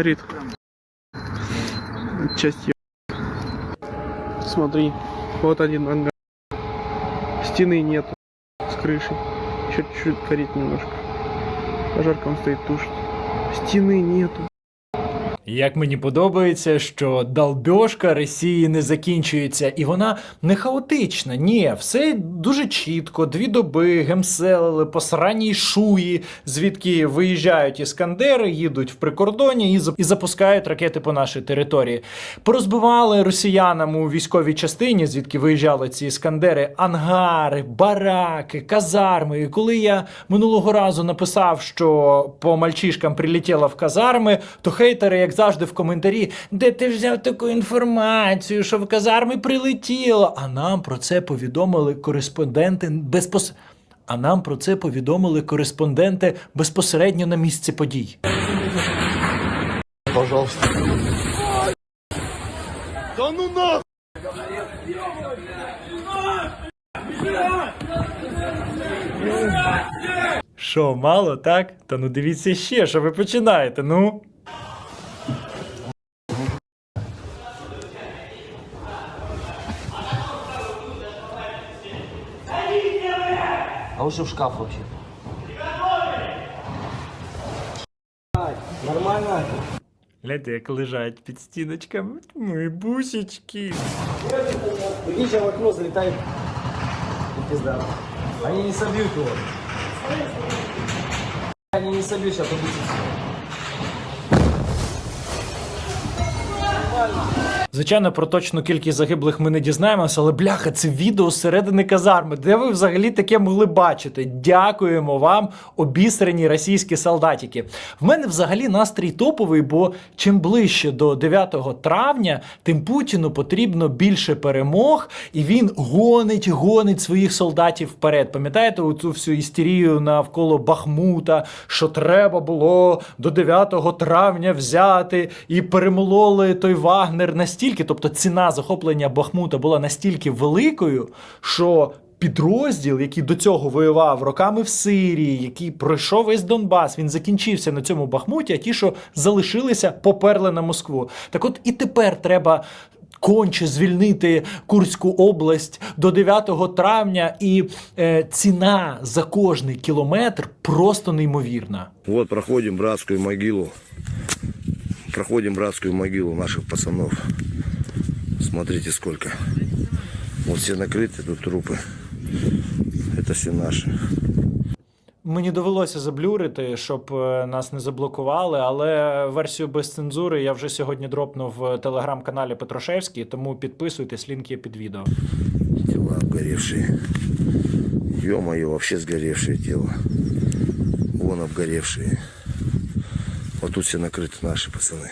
Горит. Часть е- Смотри, вот один ангар. Стены нету с крышей. Еще чуть-чуть горит немножко. Пожарка он стоит тушит. Стены нету. Як мені подобається, що долбьошка Росії не закінчується, і вона не хаотична. Ні, все дуже чітко. Дві доби гемселили по сраній шуї, звідки виїжджають іскандери, їдуть в прикордонні і, і запускають ракети по нашій території. Порозбивали росіянам у військовій частині, звідки виїжджали ці іскандери, ангари, бараки, казарми. І коли я минулого разу написав, що по мальчишкам прилетіло в казарми, то хейтери, як завжди, в коментарі, де ти взяв таку інформацію, що в казарми прилетіло. А нам про це повідомили кореспонденти безпос... А нам про це повідомили кореспонденти безпосередньо на місці подій. Що, мало, так? Та ну дивіться ще, що ви починаєте, ну. лучше в шкаф вообще. Нормально? Гляньте, як лежать під стіночками. Мої бусічки. Прикинь, сейчас в окно залетает. И пизда. Они не собьют его. Они не собьют сейчас, убить. Звичайно, про точну кількість загиблих ми не дізнаємося, але бляха, це відео з середини казарми. Де ви взагалі таке могли бачити? Дякуємо вам, обісрені російські солдатики. В мене взагалі настрій топовий, бо чим ближче до 9 травня, тим Путіну потрібно більше перемог, і він гонить, гонить своїх солдатів вперед. Пам'ятаєте оцю всю істерію навколо Бахмута, що треба було до 9 травня взяти і перемололи той Вагнер настільки, тобто ціна захоплення Бахмута була настільки великою, що. Підрозділ, який до цього воював роками в Сирії, який пройшов весь Донбас, він закінчився на цьому Бахмуті, а ті, що залишилися, поперли на Москву. Так от і тепер треба конче звільнити Курську область до 9 травня, і е, ціна за кожний кілометр просто неймовірна. Вот проходим братскую могилу. Проходим братскую могилу наших пацанов. Смотрите сколько. Вот все накрыты, тут трупы. Это все наши. Мені довелося заблюрити, щоб е, нас не заблокували, але версію без цензури я вже сьогодні дропнув в телеграм-каналі Петрошевський, тому підписуйтесь, лінк є під відео. Тела обгоревшие. Ё-моё, вообще сгоревшее тело. Вон обгоревшие. Вот тут все накрыты наши пацаны.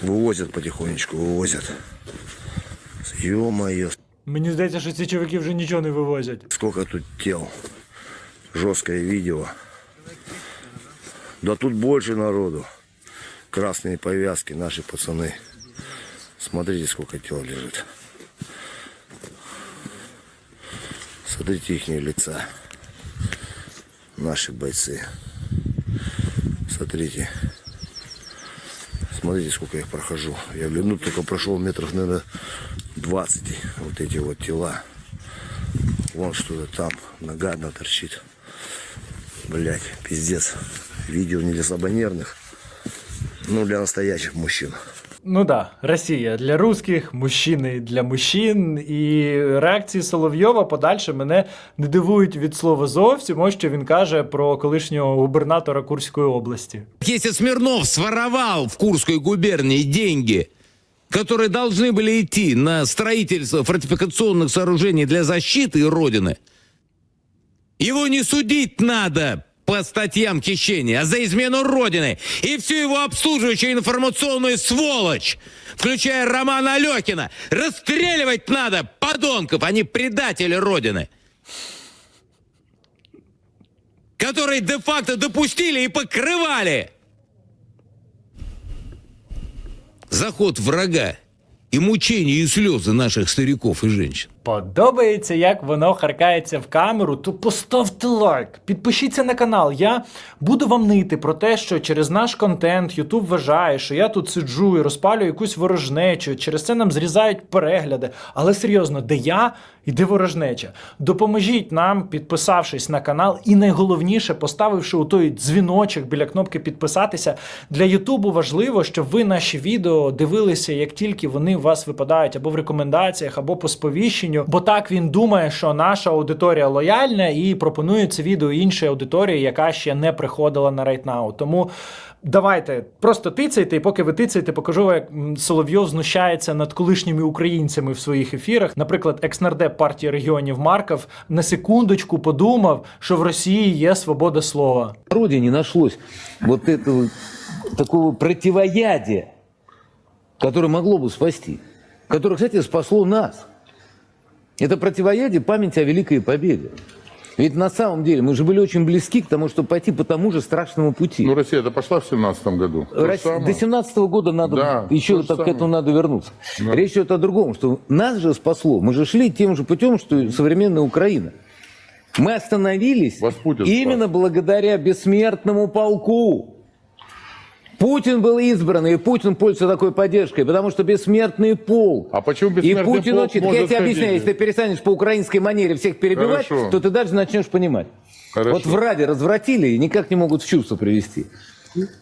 Вывозят потихонечку, вывозят. Ё-моё, Мені здається, що ці чоловіки вже нічого не вивозять. Сколько тут тел. Жесткое видео. Да тут больше народу. Красные повязки, наши пацаны. Смотрите, сколько тел лежит. Смотрите их лица. Наши бойцы. Смотрите. Смотрите, сколько я их прохожу. Я, блин, ну, только прошел метров, наверное, 20. Вот эти вот тела. Вон что-то там нагадно торчит. Блять, пиздец. Видео не для слабонервных, ну для настоящих мужчин. Ну да, Росія для русських, мужчини для мужчин. І реакції Соловйова подальше мене не дивують від слова зовсім. Ось що він каже про колишнього губернатора Курської області. Если Смирнов своровал в Курской губернии деньги, которые должны были идти на строительство фортификационных сооружений для защиты Родины, его не судить надо по статьям хищения, а за измену Родины и всю его обслуживающую информационную сволочь, включая Романа Алехина, расстреливать надо, подонков, они предатели Родины. которые де-факто допустили и покрывали заход врага и мучения и слезы наших стариков и женщин. Подобається, як воно харкається в камеру, то поставте лайк, підпишіться на канал. Я буду вам нити про те, що через наш контент Ютуб вважає, що я тут сиджу і розпалюю якусь ворожнечу. Через це нам зрізають перегляди. Але серйозно, де я і де ворожнеча? Допоможіть нам, підписавшись на канал, і найголовніше, поставивши у той дзвіночок біля кнопки підписатися. Для Ютубу важливо, щоб ви наші відео дивилися, як тільки вони у вас випадають або в рекомендаціях, або по сповіщенню. Бо так він думає, що наша аудиторія лояльна і пропонує це відео іншій аудиторії, яка ще не приходила на RightNow. Тому. Давайте просто тицяйте, і поки ви тицяєте, покажу, як Соловйов знущається над колишніми українцями в своїх ефірах. Наприклад, екснардеп партії регіонів Марков на секундочку подумав, що в Росії є свобода слова. В народе не нашлось вот этого такого противоядия, которое могло бы спасти, которое, кстати, спасло нас. Это противоядие памяти о Великой Победе. Ведь на самом деле мы же были очень близки к тому, чтобы пойти по тому же страшному пути. Ну, Россия-то пошла в семнадцатом году. Самое. До 17 года надо Да, еще так, к этому надо вернуться. Да. Речь идет о другом, что нас же спасло. Мы же шли тем же путем, что и современная Украина. Мы остановились Вас Путин именно спас. благодаря бессмертному полку. Путин был избран, и Путин пользуется такой поддержкой, потому что бессмертный полк. А почему И бессмертный Путин полк учит. может Я тебе объясняю, если ты перестанешь по украинской манере всех перебивать, Хорошо. то ты дальше начнешь понимать. Хорошо. Вот в Раде развратили и никак не могут в чувство привести.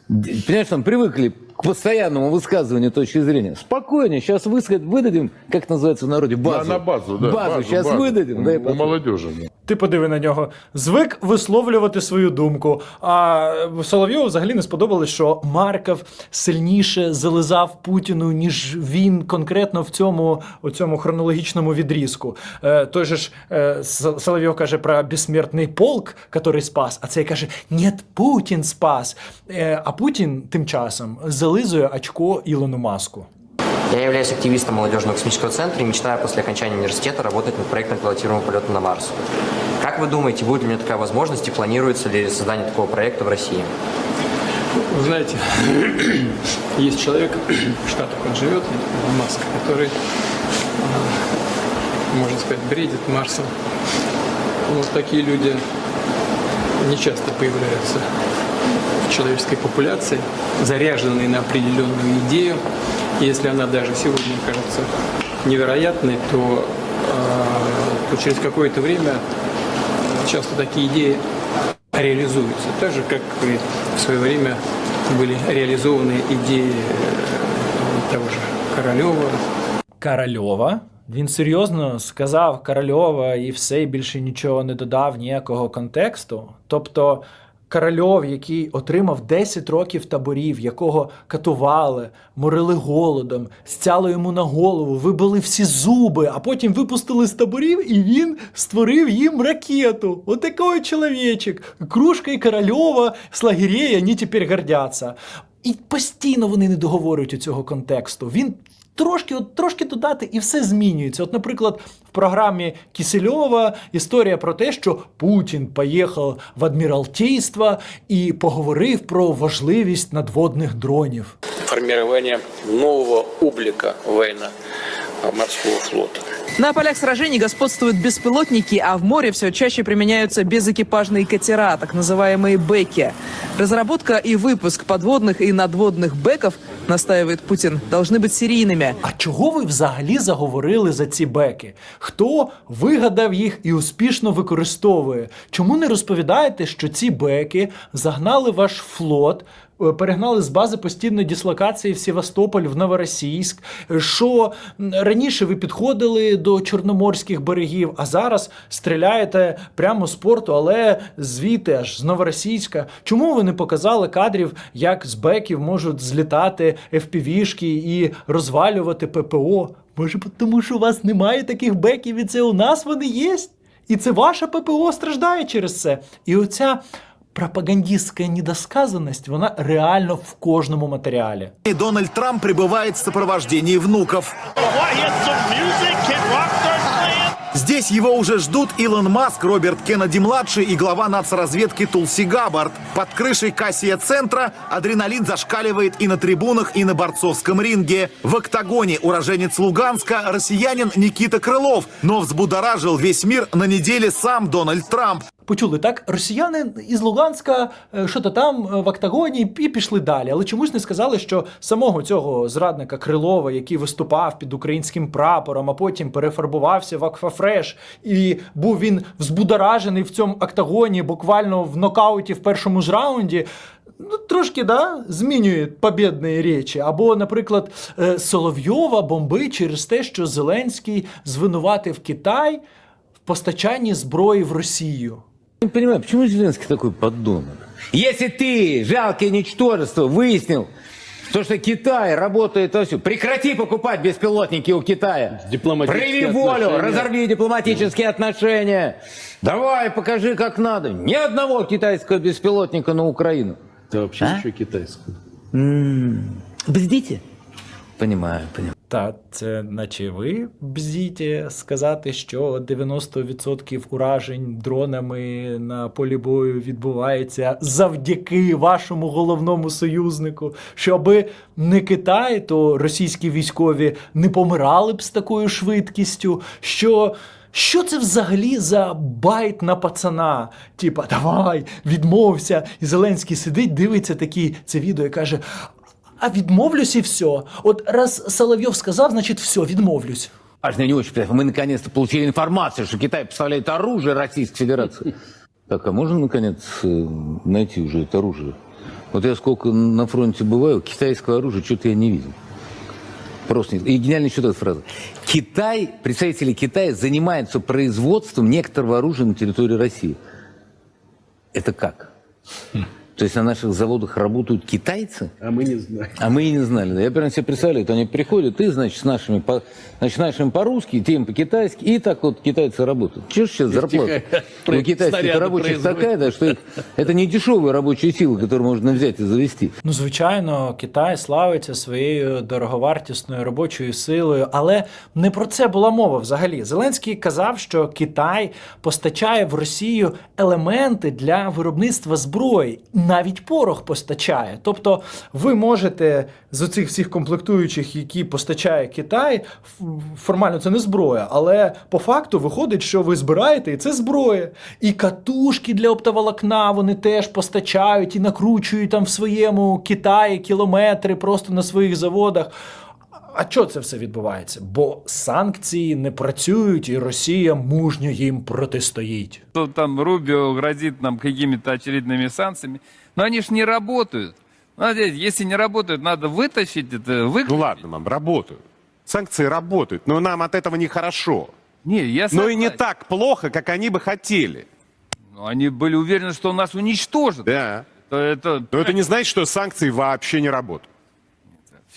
Понимаешь, там привыкли к постоянному высказыванию точки зрения. Спокойнее, сейчас выдадим, как называется в народе, На, базу. на базу, да. Базу, сейчас базу. выдадим. У посмотрим. молодежи. Ти подиви на нього. Звик висловлювати свою думку. А Соловйову взагалі не сподобалось, що Марков сильніше зализав Путіну, ніж він конкретно в цьому, у цьому хронологічному відрізку. Е, той же ж е, Соловйов каже про безсмертний полк, який спас, а цей каже: Ні, Путін спас. Е, а Путін тим часом зализує очко Ілону Маску. Я являюсь активистом молодежного космического центра и мечтаю после окончания университета работать над проектом пилотируемого полета на Марс. Как вы думаете, будет ли у меня такая возможность и планируется ли создание такого проекта в России? Вы знаете, есть человек, в Штатах он живет, Маск, который, а, можно сказать, бредит Марсом. Вот такие люди не часто появляются в человеческой популяции, заряженные на определенную идею. И Если она даже сегодня кажется невероятной, то, а, то через какое-то время часто такие идеи реализуются. Так же, как и в свое время были реализованы идеи э, того же Королева, Корольова. Він серйозно сказав Корольова і все, і більше нічого не додав ніякого контексту. Тобто Корольов, який отримав 10 років таборів, якого катували, морили голодом, стяли йому на голову, вибили всі зуби, а потім випустили з таборів, і він створив їм ракету. От такий чоловічик. Кружкою Корольова з лагерей, вони тепер гордяться. І постійно вони не договорюють у цього контексту. Він трошки, от трошки додати, і все змінюється. От, наприклад, в програмі Кісельова історія про те, що Путін поїхав в адміралтейство і поговорив про важливість надводних дронів. Формування нового облика военно-морского флота. На полях сражений господствуют беспилотники, а в море все чаще применяются безэкипажные катера, так называемые бэки. Разработка и выпуск подводных и надводных бэков, настаивает Путин, должны быть серийными. А чого ви взагалі заговорили за ці беки? Хто вигадав їх і успішно використовує? Чому не розповідаєте, що ці беки загнали ваш флот? е, Перегнали з бази постійної дислокації в Севастополь в Новоросійськ. Що раніше ви підходили до чорноморських берегів, а зараз стріляєте прямо з порту, але звідти аж з Новоросійська. Чому ви не показали кадрів, як з беків можуть злітати FPV-шки і розвалювати ППО? Може, тому що у вас немає таких беків, і це у нас вони є? І це ваша ППО страждає через це. І оця пропагандистська недосказаність, вона реально в кожному матеріалі. Дональд Трамп прибывает в сопровождении внуков. Здесь его уже ждут Илон Маск, Роберт Кеннеди-младший и глава нацразведки Тулси Габбард. Под крышей Кассия-центра адреналин зашкаливает и на трибунах, и на борцовском ринге. В октагоне уроженец Луганска россиянин Никита Крылов. Но взбудоражил весь мир на неделе сам Дональд Трамп. Почули так, росіяни із Луганська, е, що то там е, в Октагоні, і пішли далі. Але чомусь не сказали, що самого цього зрадника Крилова, який виступав під українським прапором, а потім перефарбувався в Акфафреш, і був він взбудоражений в цьому октагоні, буквально в нокауті в першому ж раунді. Ну, трошки да, змінює побєдні речі. Або, наприклад, е, Соловйова бомби через те, що Зеленський звинуватив Китай в постачанні зброї в Росію. Не понимаю, почему Зеленский такой подонок? Если ты, жалкое ничтожество, выяснил, то, что Китай работает вовсю, прекрати покупать беспилотники у Китая. Прояви волю, разорви дипломатические отношения. Давай, покажи, как надо. Ни одного китайского беспилотника на Украину. Это вообще А? еще китайское. Бздите? Понимаю, понимаю. Та це наче ви бзіте сказати, що 90% уражень дронами на полі бою відбувається завдяки вашому головному союзнику. Щоби не Китай, то російські військові не помирали б з такою швидкістю. Що що це взагалі за байт на пацана? Типа, давай, відмовся. І Зеленський сидить, дивиться такі це відео і каже: а відмовлюсь і все. От раз Соловйов сказав, значить все, відмовлюсь. Важно не очень приятно. Мы наконец-то получили информацию, что Китай поставляет оружие Российской Федерации. Так, а можно, наконец, э, найти уже это оружие? Вот я сколько на фронте бываю, китайского оружия что-то я не видел. Просто нет. И гениально еще эта фраза. Китай, представители Китая занимаются производством некоторого оружия на территории России. Это как? То есть на наших заводах работают китайцы? А мы не знаем. А мы и не знали. Да. Я прям себе представляю, то они приходят, и, значит, с нашими, по, значит, нашими по-русски, тем по-китайски, и так вот китайцы работают. Чего ж сейчас зарплата у китайских снаряды рабочих производят. такая, да, что их- это не дешевые рабочие силы, которые можно взять и завести. Ну, звичайно, Китай славиться своєю дороговартісною робочою силою, але не про це була мова взагалі. Зеленський казав, що Китай постачає в Росію елементи для виробництва зброї, навіть порох постачає. Тобто, ви можете з оцих всіх комплектуючих, які постачає Китай, формально це не зброя, але по факту виходить, що ви збираєте, і це зброя. І катушки для оптоволокна вони теж постачають і накручують там в своєму Китаї кілометри просто на своїх заводах. А чого це все відбувається? Бо санкції не працюють, і Росія мужньо їм протистоїть. что там Рубио грозит нам какими-то очередными санкциями. Но они ж не работают. Смотрите, если не работают, надо вытащить это, вы... Ну ладно, мам, работают. Санкции работают, но нам от этого нехорошо. Не, я Но и не согласен. так плохо, как они бы хотели. Но они были уверены, что нас уничтожат. Да. То это, Но это не значит, что санкции вообще не работают.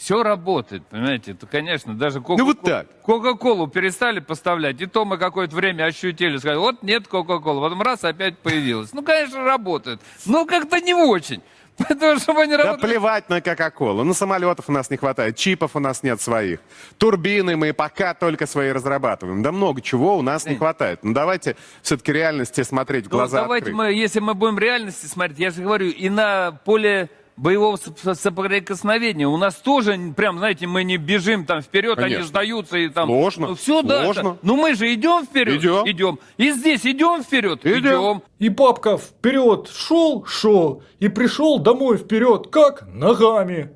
все работает, понимаете? Это, конечно, даже Кока- Ну вот так. Кока-колу перестали поставлять, и то мы какое-то время ощутили, сказали, вот нет Кока-колы, потом раз опять появилась. Ну, конечно, работает, но как-то не очень. Потому что они Да работают. плевать на Кока-Колу. Ну, самолетов у нас не хватает, чипов у нас нет своих. Турбины мы пока только свои разрабатываем. Да много чего у нас не хватает. Ну, давайте все-таки реальности смотреть в Ну, глаза давайте открыть. мы, если мы будем реальности смотреть, я же говорю, и на поле боевого соп- соприкосновения у нас тоже, прям, знаете, мы не бежим там вперед, они Конечно. сдаются и там... Сложно, Ну, все, да. сложно. это- Ну, мы же идем вперед. Идем. Идем. И здесь идем вперед. Идем. Идем. И папка вперед шел, шел, и пришел домой вперед, как? Ногами.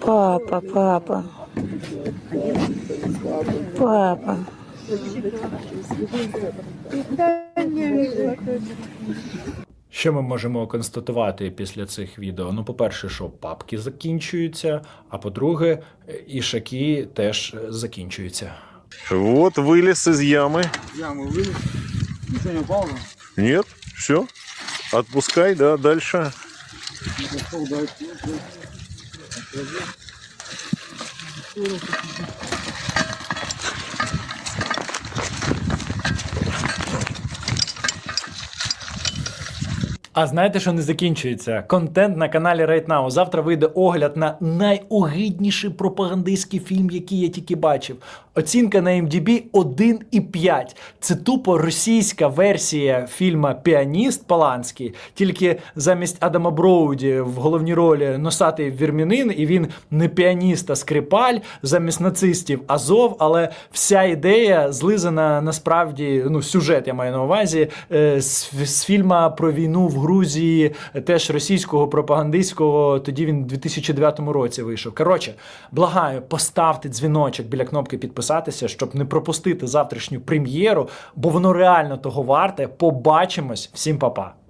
Папа, папа. Папа. Що ми можемо констатувати після цих відео? Ну, по-перше, що папки закінчуються, а по-друге, ішаки теж е, закінчуються. Вот вылез из ямы. Яму вылез. Ничего не упало? Нет, все. Отпускай, да, дальше. Пошел дальше. А знаєте, що не закінчується? Контент на каналі Right Now. Завтра вийде огляд на найогидніший пропагандистський фільм, який я тільки бачив. Оцінка на MDB 1,5. Це тупо російська версія фільма Піаніст Паланський, тільки замість Адама Броуді в головній ролі носатий вірмінин, і він не піаніст, а скрипаль, замість нацистів Азов. Але вся ідея злизана насправді, ну, сюжет я маю на увазі, е, з, з фільма про війну в Грузії, теж російського пропагандистського. Тоді він у 2009 році вийшов. Коротше, благаю, поставте дзвіночок біля кнопки підписатися, щоб не пропустити завтрашню прем'єру, бо воно реально того варте. Побачимось. Всім па-па.